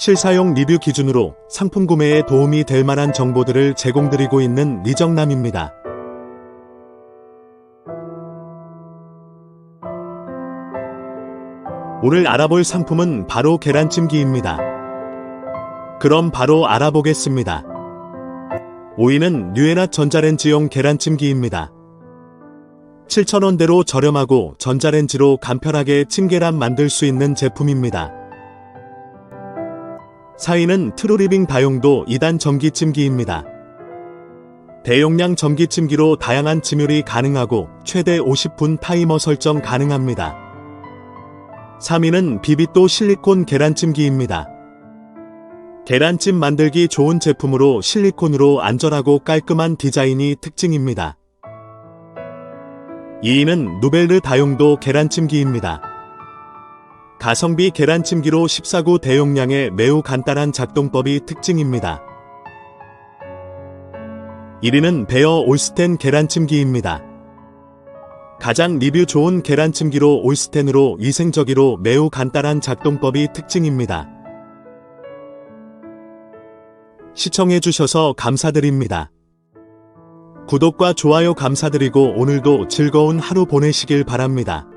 실사용 리뷰 기준으로 상품 구매에 도움이 될 만한 정보들을 제공드리고 있는 리정남입니다. 오늘 알아볼 상품은 바로 계란찜기입니다. 그럼 바로 알아보겠습니다. 5위는 뉴에나 전자레인지용 계란찜기입니다. 7,000원대로 저렴하고 전자레인지로 간편하게 찜계란 만들 수 있는 제품입니다. 4위는 트루리빙 다용도 2단 전기찜기입니다. 대용량 전기찜기로 다양한 찜 요리 가능하고 최대 50분 타이머 설정 가능합니다. 3위는 비비또 실리콘 계란찜기입니다. 계란찜 만들기 좋은 제품으로 실리콘으로 안전하고 깔끔한 디자인이 특징입니다. 2위는 누벨르 다용도 계란찜기입니다. 가성비 계란찜기로 14구 대용량의 매우 간단한 작동법이 특징입니다. 1위는 베어 올스텐 계란찜기입니다. 가장 리뷰 좋은 계란찜기로 올스텐으로 위생적이로 매우 간단한 작동법이 특징입니다. 시청해주셔서 감사드립니다. 구독과 좋아요 감사드리고 오늘도 즐거운 하루 보내시길 바랍니다.